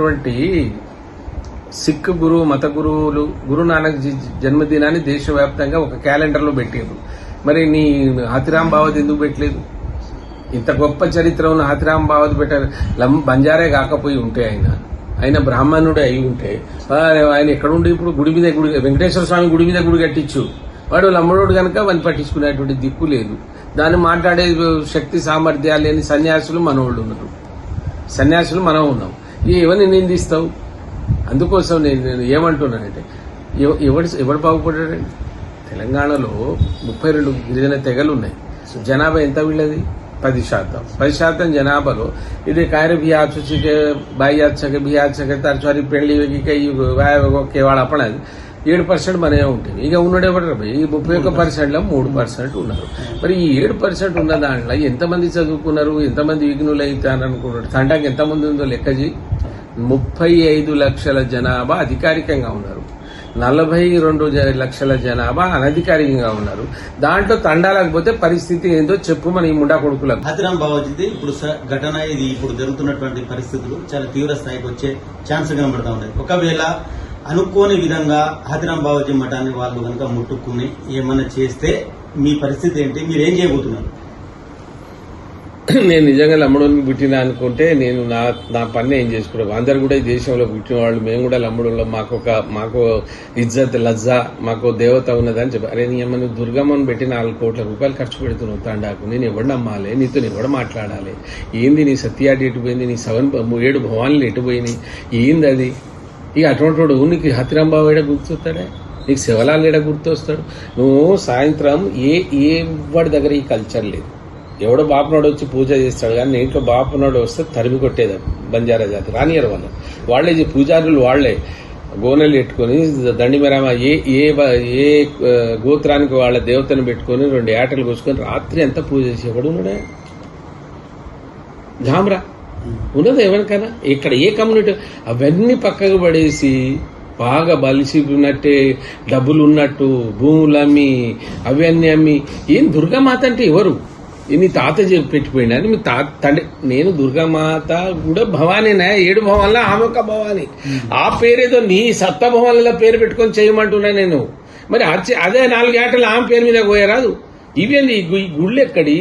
ఉన్నటువంటి సిక్ గురువు మత గురువులు గురునానక్ జీ జన్మదినాన్ని దేశవ్యాప్తంగా ఒక క్యాలెండర్లో పెట్టారు మరి నీ హతిరామ్ బావద్ ఎందుకు పెట్టలేదు? ఇంత గొప్ప చరిత్ర ఉన్న హతిరామ్ బావద్ పెట్టారు లం బంజారే కాకపోయి ఉంటే ఆయన. ఆయన బ్రాహ్మణుడు అయి ఉంటే. ఆయన ఎక్కడుండి ఇప్పుడు గుడి మీద గుడి వెంకటేశ్వర స్వామి గుడి మీద గుడి కట్టించు. వాడు లంబడోడు కనుక వాడిని పట్టించుకునేటువంటి దిక్కు లేదు. దాన్ని మాట్లాడే శక్తి సామర్థ్యాలు లేని సన్యాసులు మనోళ్ళు ఉన్నారు. సన్యాసులు మనం ఉన్నాం ఎవరిని నిందిస్తావు అందుకోసం నేను నేను ఏమంటున్నానంటే ఎవ- ఎవడు ఎవడు బాగుపడ్డాడండి తెలంగాణలో ముప్పై రెండు గిరిజన తెగలు ఉన్నాయి జనాభా ఎంత వీళ్ళది పది శాతం పది శాతం జనాభాలో ఇది కాయర भी आ चुकी के बाई आ सके भी आ सके तार सारी పెళ్లి కేవాడ అప్పడది ఏడు పర్సెంట్ మనమే ఉంటుంది? ఇక ఉన్నాడు ఎవరు ఈ ముప్పై ఒక్క పర్సెంట్లో మూడు పర్సెంట్ ఉన్నారు. మరి ఈ ఏడు పర్సెంట్ ఉన్న దాంట్లో ఎంతమంది చదువుకున్నారు? ఎంతమంది విఘ్నులు అవుతారు అనుకున్నారు తండాకి ఎంతమంది ఉందో లెక్క చేయి ముప్పై ఐదు లక్షల జనాభా అధికారికంగా ఉన్నారు. నలభై రెండు లక్షల జనాభా అనధికారికంగా ఉన్నారు. దాంట్లో తండాలకు పోతే పరిస్థితి ఏందో చెప్పు మన ఈ ముండా కొడుకులకు. హతిరామ్ బావాజీది ఇప్పుడు స- ఘటన ఇది ఇప్పుడు జరుగుతున్నటువంటి పరిస్థితులు చాలా తీవ్ర స్థాయికి వచ్చే ఛాన్స్ కనబడతా ఉన్నాయి ఒకవేళ అనుకోని విధంగా హతిరామ్ బావాజీ మఠాన్ని వాళ్ళు కనుక ముట్టుకుని ఏమన్నా చేస్తే మీ పరిస్థితి ఏంటి? మీరు ఏం చేయబోతున్నారు? నేను నిజంగా లమ్మడోని పుట్టిన అనుకుంటే నేను నా నా పని ఏం చేసుకున్నాను అందరు కూడా ఈ దేశంలో పుట్టిన వాళ్ళు మేము కూడా లమ్మడంలో మాకు ఒక మాకు ఇజ్జత్ లజ్జ మాకు దేవత ఉన్నదని చెప్పి. అరే నీ ఏమన్నా దుర్గమ్మను పెట్టి నాలుగు కోట్ల రూపాయలు ఖర్చు పెడుతున్నావు తండాకు. నేను ఎవడు నమ్మాలి? నీతో ఎవడు మాట్లాడాలి? ఏంది నీ సత్యాటి ఎటుపోయింది నీ సెవెన్ ఏడు భవాన్లు ఎటుపోయినాయి ఏంది అది? ఇక అటువంటి వాడు నీకు హతిరాంబాబు ఏడ గుర్తొస్తాడే? నీకు శివలాల్ ఏడ గుర్తొస్తాడు? నువ్వు సాయంత్రం ఏ ఏ వాడి దగ్గర ఈ కల్చర్ లేదు. ఎవడో బాపునాడు వచ్చి పూజ చేస్తాడు కానీ ఇంట్లో బాపునాడు వస్తే తరిమి కొట్టేది బంజారా జాతి రానియరు వాళ్ళు వాళ్ళే ఈ పూజారులు వాళ్ళే. గోనెలు పెట్టుకొని దండి మెరామ ఏ ఏ బ- ఏ గోత్రానికి వాళ్ళ దేవతను పెట్టుకొని రెండు ఏటలు కోసుకొని రాత్రి అంతా పూజ చేసేవాడు ఉన్నాడే. ధామ్రా ఉన్నది ఎవరికైనా ఇక్కడ ఏ కమ్యూనిటీ? అవన్నీ పక్కకు పడేసి బాగా బలిసి ఉన్నట్టే డబ్బులు ఉన్నట్టు భూములు అమ్మి అవన్నీ అమ్మి. ఏం దుర్గామాత అంటే ఎవరు? నీ తాత చెప్పి పెట్టిపోయినా మీ తాత తండ్రి నేను దుర్గామాత కూడా భవానీనా. ఏడు భవాన్లో ఆమె ఒక భవాని. ఆ పేరేదో నీ సప్త భవాన్ల పేరు పెట్టుకొని చేయమంటున్నా నేను. మరి అదే నాలుగు ఏటలు ఆమె పేరు మీద పోయారాదు ఇవేంది? ఈ గుళ్ళెక్కడి?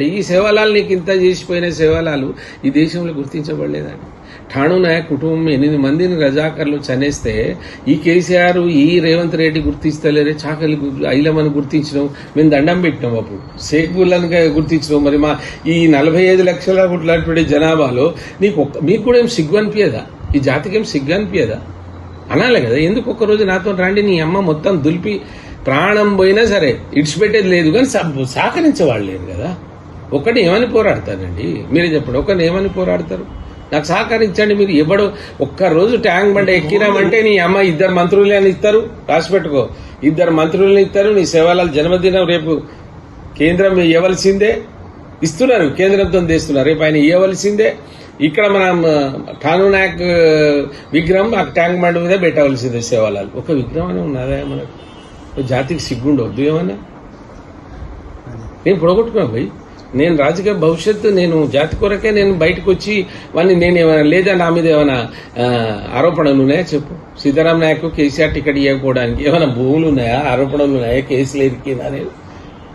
ఈ ఈ సేవలాలు నీకు ఇంత చేసిపోయిన సేవలాలు ఈ దేశంలో గుర్తించబడలేదండి ఠాణు నాయక్ కుటుంబం ఎనిమిది మందిని రజాకర్లు చనేస్తే ఈ కేసీఆర్ ఈ రేవంత్ రెడ్డి గుర్తిస్తలేరే చాకలి ఐలమని గుర్తించడం మేము దండం పెట్టినాం అప్పుడు. షేక్ బుల్లని గుర్తించడం మరి మా ఈ నలభై ఐదు లక్షల ఉన్నటువంటి జనాభాలో నీకు ఒక్క మీకు కూడా ఏం సిగ్గు అనిపించదా ఈ జాతికి ఏం సిగ్గు అనిపించదా అనాలి కదా ఎందుకు ఒక్కరోజు నాతో రండి నీ అమ్మ మొత్తం దులిపి ప్రాణం పోయినా సరే ఇడిచిపెట్టేది లేదు కానీ సహకరించేవాళ్ళు లేరు కదా. ఒకటి ఏమని పోరాడతారండి? మీరే చెప్పండి. ఒకరిని ఏమని పోరాడతారు? నాకు సహకరించండి మీరు. ఎవడు ఒక్క రోజు ట్యాంక్ బండ ఎక్కినామంటే నీ అమ్మ ఇద్దరు మంత్రులని ఇస్తారు. రాసి పెట్టుకో. ఇద్దరు మంత్రులని ఇస్తారు. నీ సేవల జన్మదినం రేపు కేంద్రం ఇవ్వవలసిందే ఇస్తున్నారు. కేంద్రంతో తెస్తున్నారు. రేపు ఆయన ఇవ్వవలసిందే ఇక్కడ మనం ఠాను నాయక్ విగ్రహం ఆ ట్యాంక్ బండ్ మీద పెట్టవలసిందే సేవలాలు. ఒక విగ్రహం అని ఉన్నదా మనకు? జాతికి సిగ్గుండవద్దు ఏమన్నా? నేను పొడగొట్టుకున్నా భయ్. నేను రాజకీయ భవిష్యత్తు నేను జాతి కొరకే నేను బయటకు వచ్చి వాడిని నేను ఏమైనా లేదా నా మీద ఏమైనా ఆరోపణలు ఉన్నాయా చెప్పు? సీతారాం నాయకు కేసీఆర్ టికెట్ ఇవ్వకపోవడానికి ఏమైనా భూములు ఉన్నాయా? ఆరోపణలు ఉన్నాయా? కేసులు ఎరికినా నేను?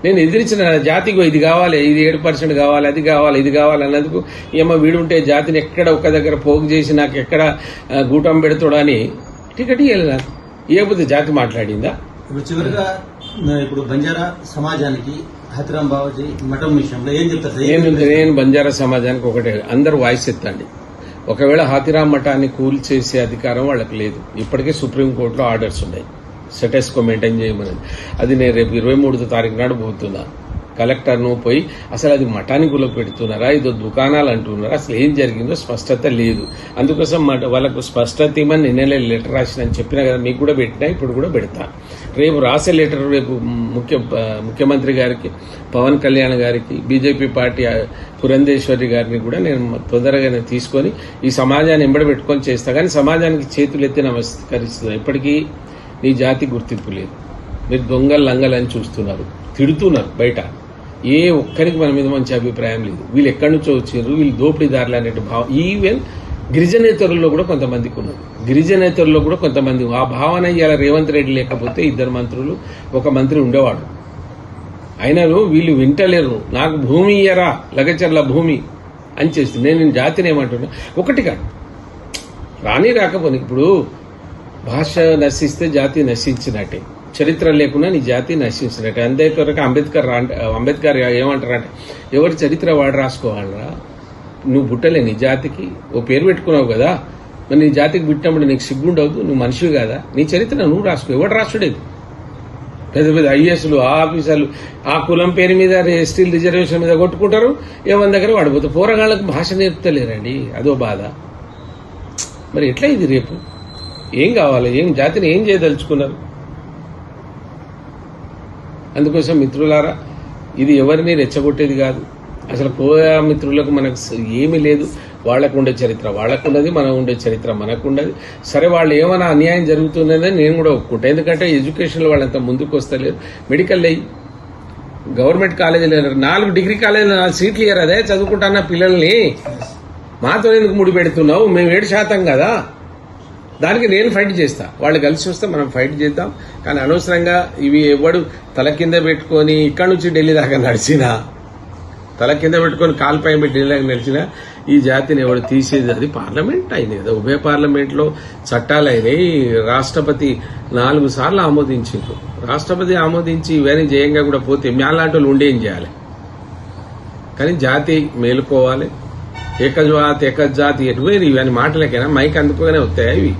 నేను ఎదిరించిన జాతికి ఇది కావాలి ఇది ఏడు పర్సెంట్ కావాలి అది కావాలి ఇది కావాలి అన్నందుకు ఏమో వీడుంటే జాతిని ఎక్కడ ఒక్క దగ్గర పోగు చేసి నాకు ఎక్కడ ఆ, గూటం పెడతాడని టికెట్ ఇవ్వలేదు నాకు. ఇవ్వకపోతే జాతి మాట్లాడిందా? ఇప్పుడు చివరిగా ఇప్పుడు బంజారా సమాజానికి హతిరామ్ బావాజీ మఠం విషయంలో ఏం చెప్తారు ఏం నేను బంజారా సమాజానికి ఒకటే అందరు వాయిస్ ఎత్తండి. ఒకవేళ హాతిరామ్ మఠాన్ని కూల్ చేసే అధికారం వాళ్ళకి లేదు. ఇప్పటికే సుప్రీంకోర్టులో ఆర్డర్స్ ఉన్నాయి. సెటెస్కో మెయింటైన్ చేయమని. అది నేను రేపు ఇరవై మూడో తారీఖు నాడు పోతున్నాను కలెక్టర్ను పోయి అసలు అది మఠానికి గుల పెడుతున్నారా? ఇదో దుకాణాలు అంటున్నారా? అసలు ఏం జరిగిందో స్పష్టత లేదు. అందుకోసం మట- వాళ్ళకు స్పష్టత ఇవ్వని నిన్ననే లెటర్ రాసినని చెప్పినా కదా మీకు కూడా పెట్టినా ఇప్పుడు కూడా పెడతా. రేపు రాసే లెటర్ రేపు ముఖ్య ముఖ్యమంత్రి గారికి పవన్ కళ్యాణ్ గారికి బీజేపీ పార్టీ పురంధేశ్వరి గారిని కూడా నేను తొందరగానే తీసుకొని ఈ సమాజాన్ని ఎంబడి పెట్టుకొని చేస్తా. కానీ సమాజానికి చేతులు ఎత్తి నమస్కరిస్తున్నా ఇప్పటికీ నీ జాతి గుర్తింపు లేదు. మీరు దొంగలు లంగలని చూస్తున్నారు. తిడుతున్నారు బయట. ఏ ఒక్కరికి మన మీద మంచి అభిప్రాయం లేదు. వీళ్ళు ఎక్కడి నుంచో వచ్చారు వీళ్ళు దోపిడీదారులు అనే భావం. ఈవెన్ గిరిజనేతరుల్లో కూడా కొంతమందికి ఉన్నది. గిరిజనేతరుల్లో కూడా కొంతమంది ఆ భావన ఇవాళ రేవంత్ రెడ్డి లేకపోతే ఇద్దరు మంత్రులు ఒక మంత్రి ఉండేవాడు. అయినను వీళ్ళు వింటలేరు. నాకు భూమి ఇయ్యరా లగచర్ల భూమి అని చేస్తుంది నేను జాతిని ఏమంటున్నా? ఒకటి కాదు. రాని రాకపోని ఇప్పుడు భాష నశిస్తే జాతి నశించినట్టే. చరిత్ర లేకుండా నీ జాతి నశించినట్టు. అంతే అంబేద్కర్ రా అంబేద్కర్ ఏమంటారంటే ఎవరి చరిత్ర వాడు రాసుకోవాలరా? నువ్వు పుట్టలే నీ జాతికి. ఓ పేరు పెట్టుకున్నావు కదా. మరి నీ జాతికి పుట్టినప్పుడు నీకు సిగ్గుండవద్దు నువ్వు మనిషివి కదా? నీ చరిత్ర నువ్వు రాసుకో. ఎవడు రాసుడేది? పెద్ద పెద్ద ఐఏఎస్లు ఆ ఆఫీసర్లు ఆ కులం పేరు మీద ఎస్టీల రిజర్వేషన్ మీద కొట్టుకుంటారు. ఏమన్న దగ్గర వాడిపోతారు పోరగాళ్ళకు భాష నేర్పుతలేరండి. అదో బాధ. మరి ఎట్లా ఇది రేపు? ఏం కావాలి? ఏం జాతిని ఏం చేయదలుచుకున్నారు? అందుకోసం మిత్రులారా ఇది ఎవరిని రెచ్చగొట్టేది కాదు. అసలు కోయా మిత్రులకు మనకు ఏమీ లేదు. వాళ్ళకు ఉండే చరిత్ర. వాళ్ళకున్నది మనం ఉండే చరిత్ర మనకు ఉండదు సరే వాళ్ళు ఏమైనా అన్యాయం జరుగుతుందని నేను కూడా ఒప్పుకుంటా. ఎందుకంటే ఎడ్యుకేషన్లో వాళ్ళంత ముందుకు వస్తలేరు మెడికల్ అయ్యి గవర్నమెంట్ కాలేజీలు నాలుగు డిగ్రీ కాలేజీలు నాలుగు సీట్లు ఇయ్యారు. అదే చదువుకుంటున్న పిల్లల్ని. మాతో ఎందుకు ముడి పెడుతున్నావు మేము ఏడు శాతం కదా. దానికి నేను ఫైట్ చేస్తా. వాళ్ళు కలిసి వస్తే మనం ఫైట్ చేద్దాం. కానీ అనవసరంగా ఇవి ఎవడు తల కింద పెట్టుకొని ఇక్కడ నుంచి ఢిల్లీ దాకా నడిచినా తల కింద పెట్టుకొని కాలుపై పెట్టి ఢిల్లీ దాకా నడిచినా ఈ జాతిని ఎవడు తీసేది? అది పార్లమెంట్ అయినది ఉభయ పార్లమెంట్లో చట్టాలు అయినాయి. రాష్ట్రపతి నాలుగు సార్లు ఆమోదించిండ్రు. రాష్ట్రపతి ఆమోదించి ఇవన్నీ జయంగా కూడా పోతే మేలాంటి వాళ్ళు ఉండేం చేయాలి? కానీ జాతి మేలుకోవాలి. ఏకజాతి ఏకజాతి ఎటువైనా ఇవన్నీ మాటలకైనా? మైక్ అందుకోగానే వస్తాయి ఇవి?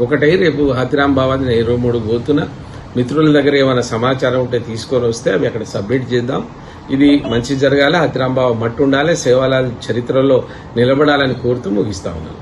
ఒకటై రేపు హాతిరాం బాబాది నేను ఇరవై మూడు పోతున్నా. మిత్రుల దగ్గర ఏమైనా సమాచారం ఉంటే తీసుకొని వస్తే అవి అక్కడ సబ్మిట్ చేద్దాం. ఇది మంచి జరగాలి హాతిరాంబాబు మట్టు ఉండాలి సేవల చరిత్రలో నిలబడాలని కోరుతూ ముగిస్తా ఉన్నాను.